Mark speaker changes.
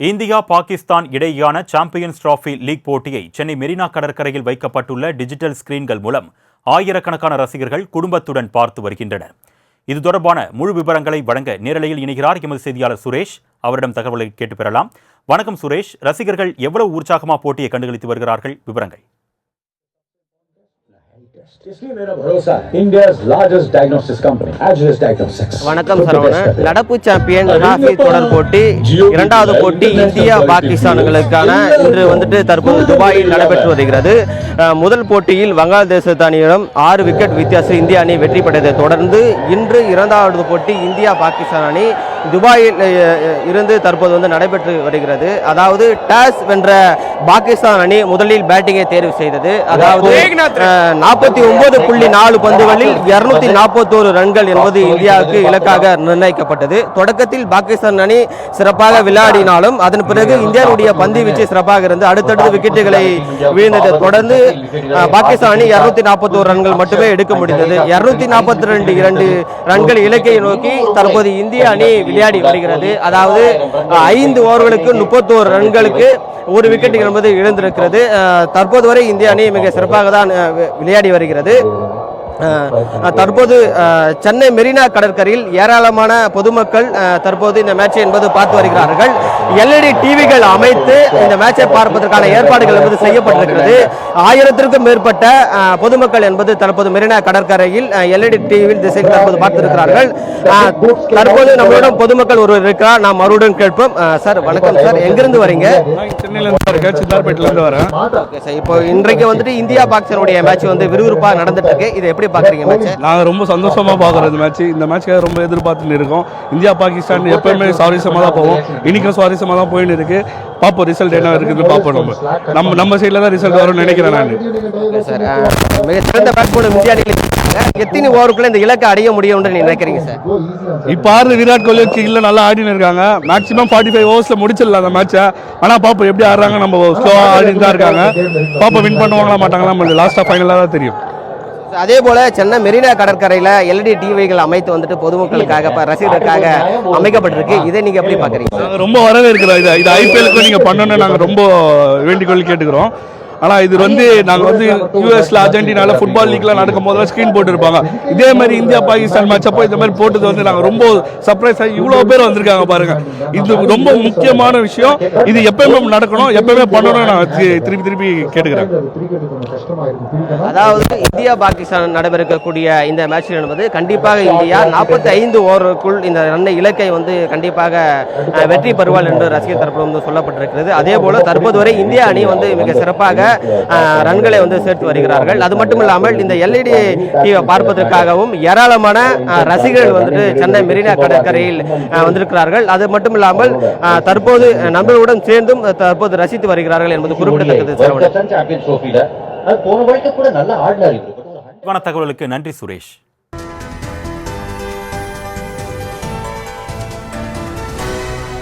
Speaker 1: India Pakistan இடையேயான champions trophy league போட்டியை சென்னை மெரினா கடற்கரையில் வைக்கப்பட்டுள்ள டிஜிட்டல் ஸ்கிரீன்கள் மூலம் ஆயிரக்கணக்கான ரசிகர்கள் குடும்பத்துடன் பார்த்து வருகின்றனர். இது தொடர்பான முழு விவரங்களை வழங்க நேரலையில் இணைகிறார் எமது செய்தியாளர் சுரேஷ். அவரிடம் தகவலை கேட்டு பெறலாம். வணக்கம் சுரேஷ். ரசிகர்கள் எவ்வளவு உற்சாகமா போட்டியை கண்டுகளித்து வருகிறார்கள்? விவரங்கள்.
Speaker 2: इसलिए मेरा भरोसा India's largest diagnostics company, Agilus Diagnostics.
Speaker 3: வணக்கம் சரவணன் நடப்பு சாம்பியன் டிராபி தொடர் போட்டி இரண்டாவது போட்டி இந்தியா பாகிஸ்தான்களுக்கான இன்று வந்துட்டு தற்போது துபாயில் நடைபெற்று வருகிறது அஹ், முதல் போட்டியில் வங்காளதேச அணியிடம் ஆறு விக்கெட் வித்தியாசம் இந்திய அணி வெற்றி பெற்றதை தொடர்ந்து இன்று இரண்டாவது போட்டி இந்தியா பாகிஸ்தான் அணி துபாயில் இருந்து தற்போது வந்து நடைபெற்று வருகிறது. அதாவது டாஸ் வென்ற பாகிஸ்தான் அணி முதலில் பேட்டிங்கை தேர்வு செய்தது. அதாவது நாற்பத்தி ஒன்பது புள்ளி நாலு பந்துகளில் இருநூத்தி நாற்பத்தோரு ரன்கள் என்பது இந்தியாவுக்கு இலக்காக நிர்ணயிக்கப்பட்டது. தொடக்கத்தில் பாகிஸ்தான் அணி சிறப்பாக விளையாடினாலும் அதன் பிறகு இந்தியாவுடைய பந்து வீச்சு சிறப்பாக இருந்து அடுத்தடுத்து விக்கெட்டுகளை வீழ்ந்ததை தொடர்ந்து பாகிஸ்தான் அணி இருநூத்தி நாற்பத்தோரு ரன்கள் மட்டுமே எடுக்க முடிந்தது. இருநூத்தி நாற்பத்தி ரெண்டு இரண்டு ரன்கள் இலக்கையை நோக்கி தற்போது இந்திய அணி விளையாடி வருகிறது. அதாவது ஐந்து ஓவர்களுக்கு முப்பத்தோரு ரன்களுக்கு ஒரு விக்கெட் என்பது இழந்திருக்கிறது. தற்போது வரை இந்திய அணி மிக சிறப்பாக தான் விளையாடி வருகிறது. தற்போது சென்னை மெரினா கடற்கரையில் ஏராளமான பொதுமக்கள் தற்போது இந்த மேட்சை என்பது பார்த்து வருகிறார்கள். எல்இடி டிவிகள் அமைத்து இந்த மேட்சை பார்ப்பதற்கான ஏற்பாடுகள் என்பது செய்யப்பட்டிருக்கிறது. ஆயிரத்திற்கும் மேற்பட்ட பொதுமக்கள் என்பது தற்போது மெரினா கடற்கரையில் எல்இடி டிவியில் திசையில் தற்போது பார்த்திருக்கிறார்கள். தற்போது நம்மளிடம் பொதுமக்கள் ஒருவர் இருக்கிறார். நாம் மறுபடியும் கேட்போம். சார் வணக்கம் சார். எங்கிருந்து வரீங்க?
Speaker 4: நான் சென்னையில இருந்து இருக்கேன் சித்தார்பேட்டில இருந்து வரேன்.
Speaker 3: ஓகே சார் இப்போ இன்றைக்கு வந்துட்டு இந்தியா பாகிஸ்தானுடைய மேட்ச் வந்து விறுவிறுப்பா நடந்துட்டு இருக்கு. இதை எப்படி பாக்குறீங்க மேட்ச்
Speaker 4: நாங்க ரொம்ப சந்தோஷமா பாக்குறோம் இந்த மேட்ச் இந்த மேட்ச்க்காக ரொம்ப எதிர்பார்த்துட்டு இருக்கோம். இந்தியா பாகிஸ்தான் எப்பவுமே சுவாரஸ்யமா தான் போவோம். இன்னைக்கும் சுவாரஸ்யமா தான் போயின்னு இருக்கு. பாப்போம் ரிசல்ட் என்ன இருக்குது பாப்போம் நம்ம. நம்ம நம்ம சைடுல தான் ரிசல்ட் வரும்னு நினைக்கிறேன் நான்.
Speaker 3: சார் மிக சிறந்த பேட்ஸ்மேன் இந்திய அணியில் இருக்காங்க எத்தனை ஓவருக்குள்ள இந்த இலக்கை அடைய முடியும்னு நீங்க நினைக்கிறீங்க சார்
Speaker 4: இப்போ ஆறு விராட் கோலி கீழே நல்லா ஆடின்னு இருக்காங்க. மேக்ஸிமம் ஃபார்ட்டி ஃபைவ் ஓவர்ஸ்ல முடிச்சிடலாம் அந்த மேட்சை ஆனா பாப்போம் எப்படி ஆடுறாங்க. நம்ம ஸ்லோவா ஆடிட்டு தான் இருக்காங்க. பாப்போம் வின் பண்ணுவாங்களா மாட்டாங்களா நம்ம லாஸ்டா ஃபைனலாக தான் தெரியும்.
Speaker 3: அதே போல சென்னை மெரினா கடற்கரையில எல்இடி டிவிகள் அமைத்து வந்துட்டு பொதுமக்களுக்காக ரசிகர்களுக்காக அமைக்கப்பட்டிருக்கு. இதை நீங்க எப்படி பாக்குறீங்க
Speaker 4: ரொம்ப வரவேற்கிறோம். இது இது ஐபிஎலுக்கு நீங்க பண்ணணும்னு நாங்க ரொம்ப வேண்டுகோள் கேட்டுக்கிறோம். ஆனால் இது வந்து நாங்கள் வந்து யூஎஸ்ல அர்ஜென்டினால ஃபுட்பால் லீக்லாம் நடக்கும் போதெல்லாம் ஸ்க்ரீன் போட்டுருப்பாங்க. இதே மாதிரி இந்தியா பாகிஸ்தான் மேட்ச் அப்போ இந்த மாதிரி போட்டது வந்து நாங்கள் ரொம்ப சர்ப்ரைஸ் ஆகி இவ்வளோ பேர் வந்திருக்காங்க பாருங்க. இது ரொம்ப முக்கியமான விஷயம். இது எப்பயுமே நடக்கணும். எப்பயுமே பண்ணணும்னு நான் திருப்பி திருப்பி கேட்டுக்கிறேன்.
Speaker 3: அதாவது இந்தியா பாகிஸ்தான் நடைபெறக்கூடிய இந்த மேட்ச் என்பது கண்டிப்பாக இந்தியா நாற்பத்தி ஐந்து ஓவருக்குள் இந்த ரன்னை இலக்கை வந்து கண்டிப்பாக வெற்றி பெறுவாள் என்று ரசிகர் தரப்பு வந்து சொல்லப்பட்டிருக்கிறது. அதே போல தற்போது வரை இந்திய அணி வந்து மிக சிறப்பாக ரன்களை வந்து சேர்த்து வருகிறார்கள். அது மட்டும் இல்லாமல் இந்த எல்இடி டிவியை பார்ப்பதற்காகவும் ஏராளமான ரசிகர்கள் வந்துட்டு சென்னை மெரினா கடற்கரையில் வந்திருக்கிறார்கள். அது மட்டும் இல்லாமல் தற்போது நண்பர்களுடன் சேர்ந்தும் தற்போது ரசித்து வருகிறார்கள் என்பது குறிப்பிடத்தக்கது.
Speaker 5: போன
Speaker 1: தகவலுக்கு நன்றி சுரேஷ்.